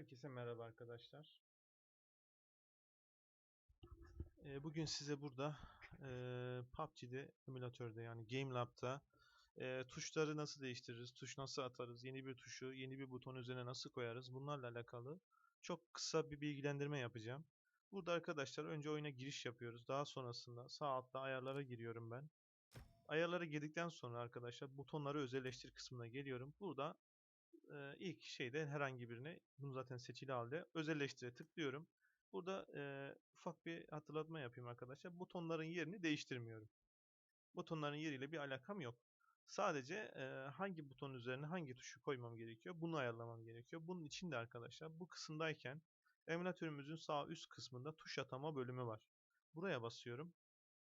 Herkese merhaba arkadaşlar. Ee, bugün size burada e, PUBG'de emülatörde yani GameLab'da e, tuşları nasıl değiştiririz, tuş nasıl atarız, yeni bir tuşu yeni bir buton üzerine nasıl koyarız bunlarla alakalı çok kısa bir bilgilendirme yapacağım. Burada arkadaşlar önce oyuna giriş yapıyoruz. Daha sonrasında sağ altta ayarlara giriyorum ben. Ayarlara girdikten sonra arkadaşlar butonları özelleştir kısmına geliyorum. Burada e, ilk şeyde herhangi birine bunu zaten seçili halde özelleştire tıklıyorum. Burada e, ufak bir hatırlatma yapayım arkadaşlar. Butonların yerini değiştirmiyorum. Butonların yeriyle bir alakam yok. Sadece e, hangi buton üzerine hangi tuşu koymam gerekiyor bunu ayarlamam gerekiyor. Bunun için de arkadaşlar bu kısımdayken emülatörümüzün sağ üst kısmında tuş atama bölümü var. Buraya basıyorum.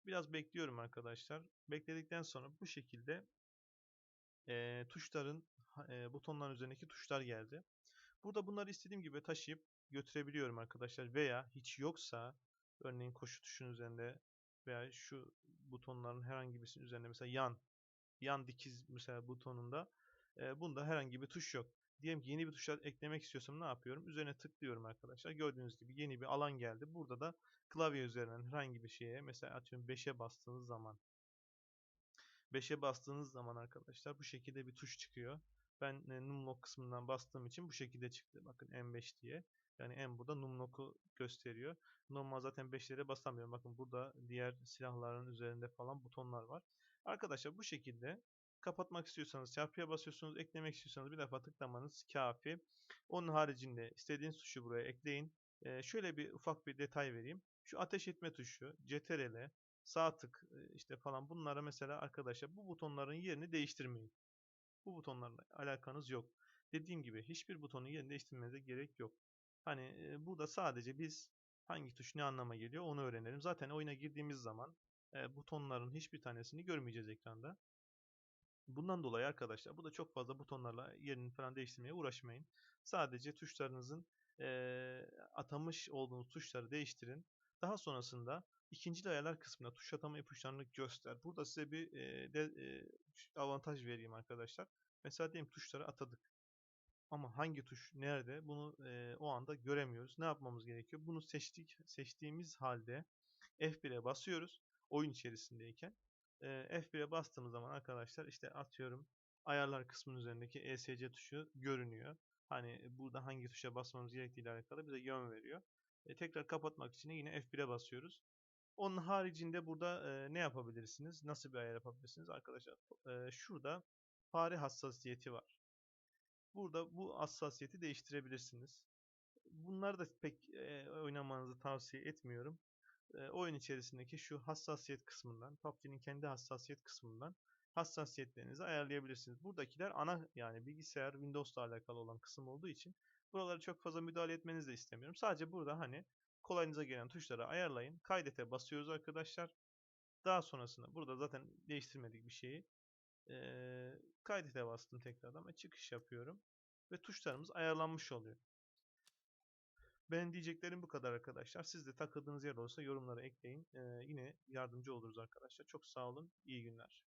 Biraz bekliyorum arkadaşlar. Bekledikten sonra bu şekilde e, tuşların e, butonların üzerindeki tuşlar geldi. Burada bunları istediğim gibi taşıyıp götürebiliyorum arkadaşlar. Veya hiç yoksa örneğin koşu tuşunun üzerinde veya şu butonların herhangi birisinin üzerinde mesela yan yan dikiz mesela butonunda e, bunda herhangi bir tuş yok. Diyelim ki yeni bir tuşlar eklemek istiyorsam ne yapıyorum? Üzerine tıklıyorum arkadaşlar. Gördüğünüz gibi yeni bir alan geldi. Burada da klavye üzerinden herhangi bir şeye mesela atıyorum 5'e bastığınız zaman 5'e bastığınız zaman arkadaşlar bu şekilde bir tuş çıkıyor. Ben e, numlock kısmından bastığım için bu şekilde çıktı. Bakın M5 diye. Yani M burada numlock'u gösteriyor. Normal zaten 5'lere basamıyorum. Bakın burada diğer silahların üzerinde falan butonlar var. Arkadaşlar bu şekilde kapatmak istiyorsanız çarpıya basıyorsunuz. Eklemek istiyorsanız bir defa tıklamanız kafi. Onun haricinde istediğiniz tuşu buraya ekleyin. Ee, şöyle bir ufak bir detay vereyim. Şu ateş etme tuşu, CTRL, sağ tık işte falan bunlara mesela arkadaşlar bu butonların yerini değiştirmeyin. Bu butonlarla alakanız yok. Dediğim gibi hiçbir butonun yerini değiştirmenize gerek yok. Hani e, burada sadece biz hangi tuş ne anlama geliyor onu öğrenelim. Zaten oyuna girdiğimiz zaman butonların hiçbir tanesini görmeyeceğiz ekranda. Bundan dolayı arkadaşlar burada çok fazla butonlarla yerini falan değiştirmeye uğraşmayın. Sadece tuşlarınızın e, atamış olduğunuz tuşları değiştirin. Daha sonrasında ikinci ayarlar kısmına tuş atama ipuçlarını göster. Burada size bir e, de, e, avantaj vereyim arkadaşlar. Mesela diyelim tuşları atadık. Ama hangi tuş nerede bunu e, o anda göremiyoruz. Ne yapmamız gerekiyor? Bunu seçtik seçtiğimiz halde F1'e basıyoruz oyun içerisindeyken. E, F1'e bastığımız zaman arkadaşlar işte atıyorum ayarlar kısmının üzerindeki ESC tuşu görünüyor. Hani burada hangi tuşa basmamız gerektiği ile alakalı bize yön veriyor. E, tekrar kapatmak için yine F1'e basıyoruz. Onun haricinde burada e, ne yapabilirsiniz? Nasıl bir ayar yapabilirsiniz arkadaşlar? E, şurada fare hassasiyeti var. Burada bu hassasiyeti değiştirebilirsiniz. Bunları da pek e, oynamanızı tavsiye etmiyorum. E, oyun içerisindeki şu hassasiyet kısmından, PUBG'nin kendi hassasiyet kısmından hassasiyetlerinizi ayarlayabilirsiniz. Buradakiler ana yani bilgisayar Windows'la alakalı olan kısım olduğu için buraları çok fazla müdahale etmenizi de istemiyorum. Sadece burada hani kolayınıza gelen tuşları ayarlayın. Kaydete basıyoruz arkadaşlar. Daha sonrasında burada zaten değiştirmedik bir şeyi. Ee, kaydete bastım tekrardan ve çıkış yapıyorum. Ve tuşlarımız ayarlanmış oluyor. Ben diyeceklerim bu kadar arkadaşlar. Siz de takıldığınız yer olursa yorumlara ekleyin. Ee, yine yardımcı oluruz arkadaşlar. Çok sağ olun. İyi günler.